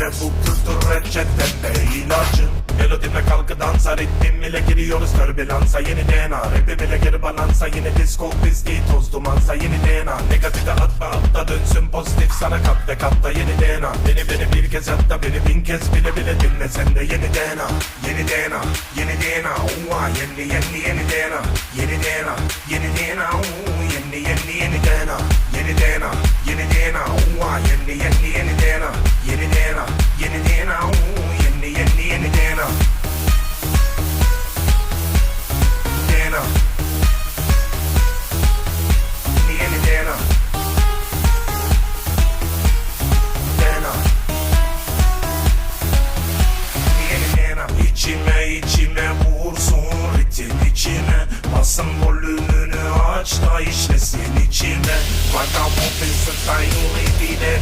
ve bu kültür reçetemde ilacın Melodime kalkı dansa ritmim ile giriyoruz. Türbülansa Yeni DNA rapim ile geri balansa Yine disco viski toz dumansa Yeni DNA negatife atma atla dönsün pozitif sana kat ve katta yeni DNA Beni beni bir kez hatta beni bin kez bile bile dinle sen de yeni DNA Yeni DNA yeni DNA Uva yeni yeni yeni DNA Yeni işlesin içime. Like I want this style bile bile